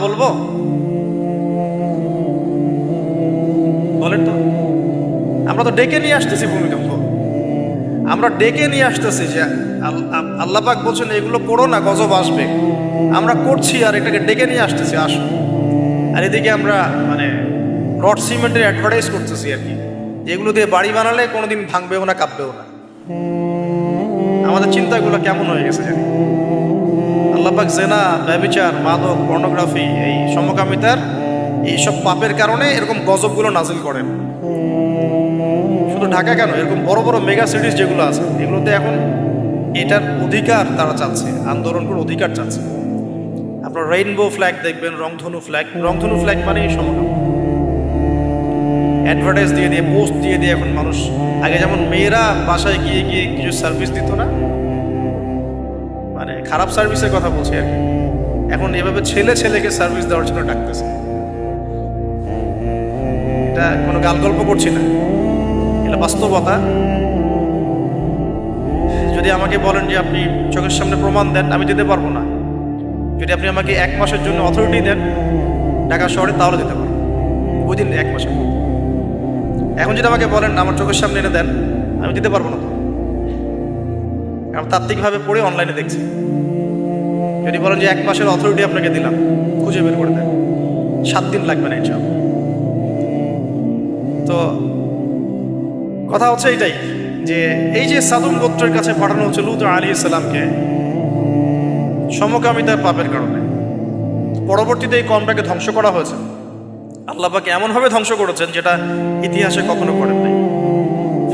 বলব? বলেন তো। আমরা তো ডেকে নিয়ে আসতেছি ভূমিকম্প। আমরা ডেকে নিয়ে আসতেছি যে আল- আল- আল্লাহ পাক বলছেন, এগুলো করো না, গজব আসবে। আমরা করছি আর এটাকে ডেকে নিয়ে আসতেছি, আসো। আর এদিকে আমরা মানে রড সিমেন্টের অ্যাডভার্টাইজ করতেছি আর কি। এগুলো দিয়ে বাড়ি বানালে কোনোদিন ভাঙবেও না, কাঁপবেও না। আমাদের চিন্তাগুলো কেমন হয়ে গেছে জানি। আল্লাপাক জেনা ব্যবিচার মাদক পর্নোগ্রাফি এই সমকামিতার এইসব পাপের কারণে এরকম গজবগুলো নাজিল করেন। শুধু ঢাকা কেন? এরকম বড় বড় মেগা সিটিজ যেগুলো আছে, এগুলোতে এখন এটার অধিকার তারা চাচ্ছে আন্দোলন করে অধিকার চাচ্ছে। আপনার রেইনবো ফ্ল্যাগ দেখবেন, রংধনু ফ্ল্যাগ রংধনু ফ্ল্যাগ মানেই সমকাম। অ্যাডভার্টাইজ দিয়ে দিয়ে পোস্ট দিয়ে দিয়ে এখন মানুষ, আগে যেমন মেয়েরা বাসায় গিয়ে গিয়ে কিছু সার্ভিস দিত না মানে খারাপ সার্ভিসের কথা বলছি আর এখন এভাবে ছেলে ছেলেকে সার্ভিস দেওয়ার জন্য ডাকতেছে। এটা কোনো গাল গল্প করছি না। এটা বাস্তবতা। যদি আমাকে বলেন যে আপনি চোখের সামনে প্রমাণ দেন, আমি দিতে পারব না। যদি আপনি আমাকে এক মাসের জন্য অথরিটি দেন, ঢাকা শহরে তাহলে দিতে পারব। ওই দিন এক মাসের এখন যদি আমাকে বলেন আমার চোখের সামনে এনে দেন, আমি দিতে পারব না কারণ তাত্ত্বিকভাবে পড়ে অনলাইনে দেখছি। যদি বলেন যে এক মাসের অথরিটি আপনাকে দিলাম, খুঁজে বের করে দেন। সাত দিন লাগবে না ইনশাল তো কথা হচ্ছে এটাই যে এই যে সাদুম গোত্রের কাছে পাঠানো হচ্ছে লুত আলী ইসলামকে সমকামিতার পাপের কারণে। পরবর্তীতে এই কমটাকে ধ্বংস করা হয়েছে। আল্লাহবাকে এমনভাবে ধ্বংস করেছেন যেটা ইতিহাসে কখনো করেন নাই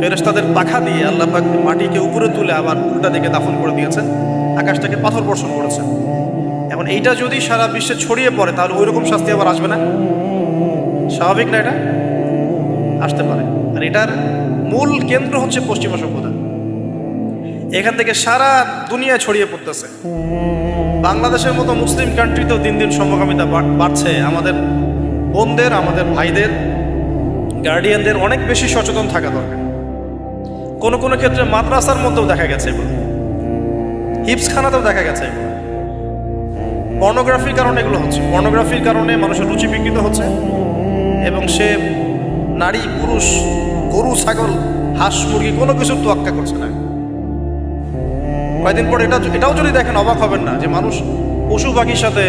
ফেরেশতাদের পাখা দিয়ে আল্লাহ পাক মাটিকে উপরে তুলে আবার উল্টা দিকে দাফন করে দিয়েছেন। আকাশটাকে পাথর বর্ষণ করেছেন। এখন এইটা যদি সারা বিশ্বে ছড়িয়ে পড়ে, তাহলে ওই রকম শাস্তি আবার আসবে না? স্বাভাবিক না এটা? আসতে পারে। আর এটার মূল কেন্দ্র হচ্ছে পশ্চিমা সভ্যতা। এখান থেকে সারা দুনিয়া ছড়িয়ে পড়তেছে। বাংলাদেশের মতো মুসলিম কান্ট্রিতেও দিন দিন সমকামিতা বাড়- বাড়ছে। আমাদের বোনদের, আমাদের ভাইদের, গার্ডিয়ানদের অনেক বেশি সচেতন থাকা দরকার। কোনো কোনো ক্ষেত্রে মাদ্রাসার মধ্যেও দেখা গেছে এগুলো। হিপসখানাতেও দেখা গেছে এগুলো। পর্নোগ্রাফির কারণে এগুলো হচ্ছে। পর্নোগ্রাফির কারণে মানুষের রুচি বিকৃত হচ্ছে এবং সে নারী, পুরুষ, গরু, ছাগল, হাঁস, মুরগি কোনো কিছুর তোয়াক্কা করছে না। কয়েকদিন পরে এটা এটাও যদি দেখেন, অবাক হবেন না যে মানুষ পশু পাখির সাথে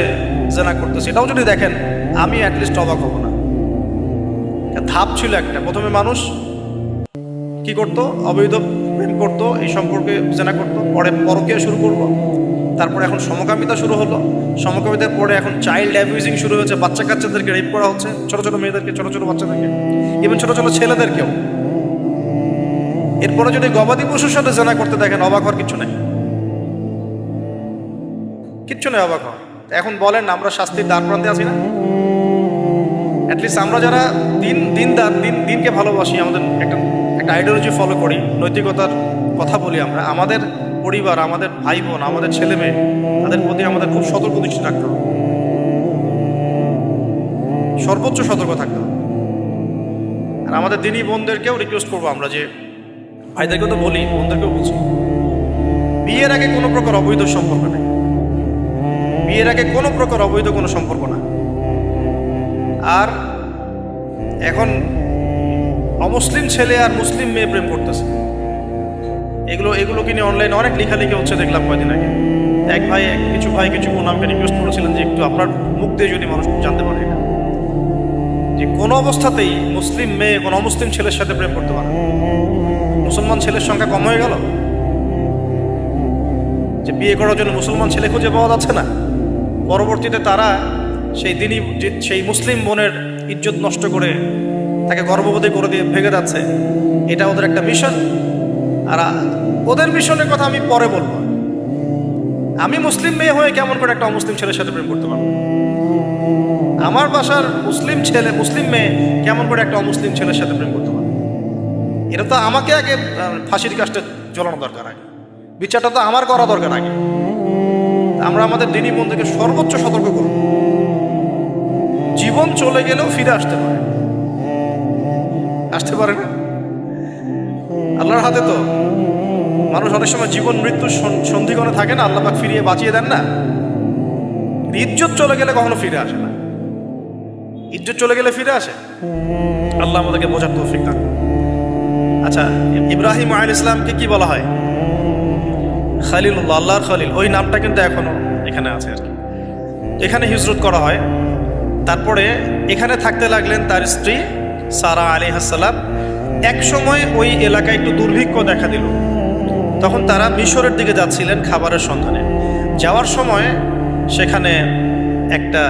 জেনা করতেছে। এটাও যদি দেখেন, আমি অ্যাটলিস্ট অবাক হব না। ধাপ ছিল একটা। প্রথমে মানুষ কি করত? অবৈধ প্রেম করত, এই সম্পর্কে জেনা করত, পরে পরকীয়া শুরু করব তারপরে এখন সমকামিতা শুরু হলো। সমকামিতার পরে এখন চাইল্ড অ্যাবিউজিং শুরু হয়েছে বাচ্চা কাচ্চাদেরকে রেপ করা হচ্ছে, ছোট ছোট মেয়েদেরকে, ছোট ছোট বাচ্চাদেরকে ইভেন ছোট ছোট ছেলেদেরকেও। এরপরে যদি গবাদি পশুর সাথে জেনা করতে দেখেন, অবাক হওয়ার কিছু নেই। কিচ্ছু নেই অবাক হওয়ার। এখন বলেন, আমরা শাস্তির দ্বার প্রান্তে আছি না? অ্যাটলিস্ট আমরা যারা দিন, দিনদার, দিন, দিনকে ভালোবাসি, আমাদের একটা একটা আইডিওলজি ফলো করি, নৈতিকতার কথা বলি আমরা, আমাদের পরিবার, আমাদের ভাই বোন আমাদের ছেলে মেয়ে তাদের প্রতি আমাদের খুব সতর্ক দৃষ্টি রাখতে হবে। সর্বোচ্চ সতর্ক থাকতে হবে। আর আমাদের দিনই বোনদেরকেও রিকোয়েস্ট করব আমরা যে, ভাইদেরকেও তো বলি, বোনদেরকেও বলছি বিয়ের আগে কোনো প্রকার অবৈধ সম্পর্ক নেই। বিয়ের আগে কোনো প্রকার অবৈধ কোনো সম্পর্ক না। আর এখন অমুসলিম ছেলে আর মুসলিম মেয়ে প্রেম করতেছে। এগুলো এগুলো কিনে অনলাইনে অনেক লেখালেখি হচ্ছে দেখলাম কয়দিন আগে। এক ভাই, এক- কিছু ভাই, কিছু বোন আমাকে রিকোয়েস্ট করেছিলেন যে একটু আপনার মুখ দিয়ে যদি মানুষ জানতে পারে এটা। যে কোনো অবস্থাতেই মুসলিম মেয়ে, কোনো অমুসলিম ছেলের সাথে প্রেম করতে পারে মুসলমান ছেলের সংখ্যা কম হয়ে গেল। যে বিয়ে করার জন্য মুসলমান ছেলে খুঁজে পাওয়া যাচ্ছে না। পরবর্তীতে তারা সেই দিনই সেই মুসলিম বোনের ইজ্জত নষ্ট করে তাকে গর্ভবতী করে দিয়ে ভেঙে যাচ্ছে। এটা ওদের একটা মিশন আর ওদের মিশনের কথা আমি পরে বলব। আমি মুসলিম মেয়ে হয়ে কেমন করে একটা অমুসলিম ছেলের সাথে প্রেম করতে পারব? আমার বাসার মুসলিম ছেলে, মুসলিম মেয়ে কেমন করে একটা অমুসলিম ছেলের সাথে প্রেম করতে পারবে? এটা তো আমাকে আগে ফাঁসির কাজটা জ্বলানো দরকার আগে। বিচারটা তো আমার করা দরকার আগে। আমরা আমাদের দিনী বন্ধুকে সর্বোচ্চ সতর্ক করব। জীবন চলে গেলেও ফিরে আসতে পারে। আসতে পারে না? আল্লাহর হাতে তো। মানুষ অনেক সময় জীবন মৃত্যু সন্ধিগণে থাকে না, আল্লাহ ফিরিয়ে বাঁচিয়ে দেন না। ইজ্জত চলে গেলে কখনো ফিরে আসে না। ইজ্জত চলে গেলে ফিরে আসে। আল্লাহ আমাদেরকে বোঝার তৌফিক দান। আচ্ছা ইব্রাহিম আল ইসলামকে কি বলা হয়? খালিলুল্লাহ, আল্লাহর খালিল। ওই নামটা কিন্তু এখনও এখানে আছে আর কি। এখানে হিজরত করা হয়। তারপরে এখানে থাকতে লাগলেন তার স্ত্রী সারা আলী হাসালাম এক সময় ওই এলাকায় একটু দুর্ভিক্ষ দেখা দিল। তখন তারা মিশরের দিকে যাচ্ছিলেন খাবারের সন্ধানে। যাওয়ার সময় সেখানে একটা